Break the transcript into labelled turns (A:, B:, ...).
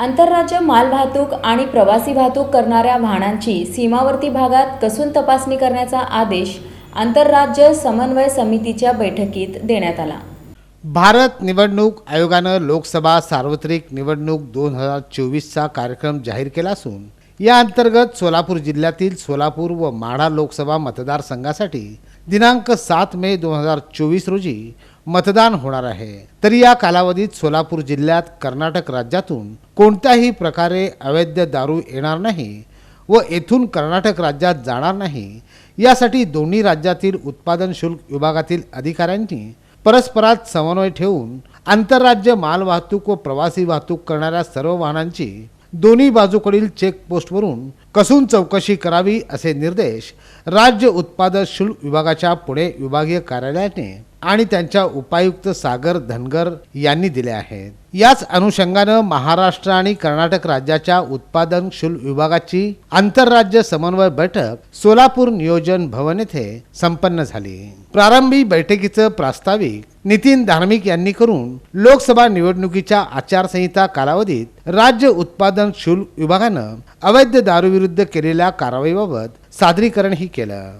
A: आंतरराज्य मालवाहतूक आणि प्रवासी वाहतूक करणाऱ्या वाहनांची सीमावर्ती भागात कसून तपासणी करण्याचा आदेश आंतरराज्य समन्वय समितीच्या बैठकीत देण्यात आला.
B: भारत निवडणूक आयोगानं लोकसभा सार्वत्रिक निवडणूक दोन हजार चोवीसचा कार्यक्रम जाहीर केला असून या अंतर्गत सोलापूर जिल्ह्यातील सोलापूर व माढा लोकसभा मतदारसंघासाठी दिनांक सात मे दोन हजार चोवीस रोजी मतदान होणार आहे. तरी या कालावधीत सोलापूर जिल्ह्यात कर्नाटक राज्यातून कोणत्याही प्रकारे अवैध दारू येणार नाही व येथून कर्नाटक राज्यात जाणार नाही यासाठी दोन्ही राज्यातील उत्पादन शुल्क विभागातील अधिकाऱ्यांनी परस्परात समन्वय ठेवून आंतरराज्य माल वाहतूक व प्रवासी वाहतूक करणाऱ्या सर्व वाहनांची दोन्ही बाजूकडील चेकपोस्टवरून कसून चौकशी करावी असे निर्देश राज्य उत्पादन शुल्क विभागाच्या पुणे विभागीय कार्यालयाने आणि त्यांच्या उपायुक्त सागर धनगर यांनी दिले आहेत. याच अनुषंगानं महाराष्ट्र आणि कर्नाटक राज्याच्या उत्पादन शुल्क विभागाची आंतरराज्य समन्वय बैठक सोलापूर नियोजन भवन येथे संपन्न झाली. प्रारंभी बैठकीचं प्रास्ताविक नितीन धार्मिक यांनी करून लोकसभा निवडणुकीच्या आचारसंहिता कालावधीत राज्य उत्पादन शुल्क विभागानं अवैध दारूविरुद्ध केलेल्या कारवाईबाबत सादरीकरणही केलं.